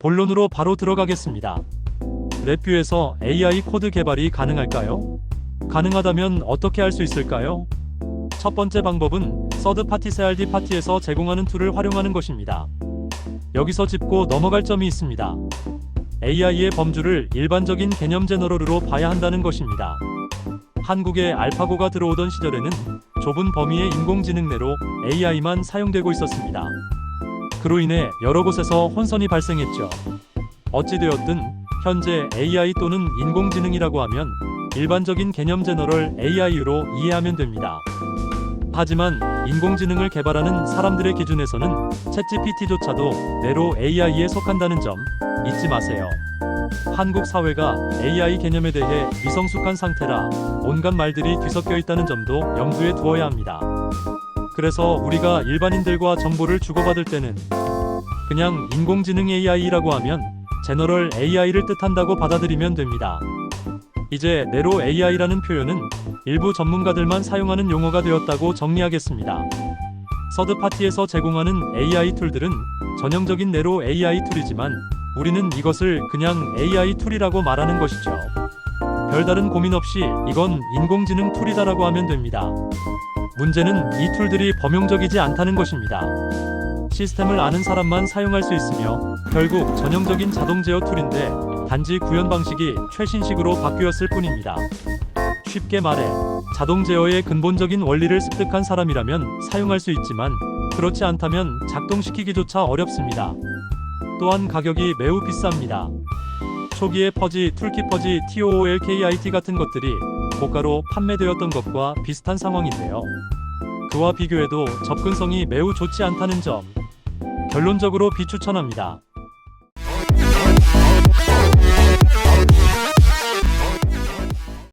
본론으로 바로 들어가겠습니다. 랩뷰에서 AI 코드 개발이 가능할까요? 가능하다면 어떻게 할 수 있을까요? 첫 번째 방법은 서드 파티 CRD 파티에서 제공하는 툴을 활용하는 것입니다. 여기서 짚고 넘어갈 점이 있습니다. AI의 범주를 일반적인 개념 제너럴으로 봐야 한다는 것입니다. 한국에 알파고가 들어오던 시절에는 좁은 범위의 인공지능 내로 AI만 사용되고 있었습니다. 그로 인해 여러 곳에서 혼선이 발생했죠. 어찌되었든 현재 AI 또는 인공지능이라고 하면 일반적인 개념 제너럴 AI로 이해하면 됩니다. 하지만 인공지능을 개발하는 사람들의 기준에서는 챗GPT조차도 내로 AI에 속한다는 점 잊지 마세요. 한국 사회가 AI 개념에 대해 미성숙한 상태라 온갖 말들이 뒤섞여 있다는 점도 염두에 두어야 합니다. 그래서 우리가 일반인들과 정보를 주고받을 때는 그냥 인공지능 AI라고 하면 제너럴 AI를 뜻한다고 받아들이면 됩니다. 이제 네로 AI라는 표현은 일부 전문가들만 사용하는 용어가 되었다고 정리하겠습니다. 서드 파티에서 제공하는 AI 툴들은 전형적인 네로 AI 툴이지만 우리는 이것을 그냥 AI 툴이라고 말하는 것이죠. 별다른 고민 없이 이건 인공지능 툴이다라고 하면 됩니다. 문제는 이 툴들이 범용적이지 않다는 것입니다. 시스템을 아는 사람만 사용할 수 있으며 결국 전형적인 자동 제어 툴인데 단지 구현 방식이 최신식으로 바뀌었을 뿐입니다. 쉽게 말해 자동 제어의 근본적인 원리를 습득한 사람이라면 사용할 수 있지만 그렇지 않다면 작동시키기조차 어렵습니다. 또한 가격이 매우 비쌉니다. 초기에 퍼지, 툴키 퍼지, TOOLKIT 같은 것들이 고가로 판매되었던 것과 비슷한 상황인데요. 그와 비교해도 접근성이 매우 좋지 않다는 점. 결론적으로 비추천합니다.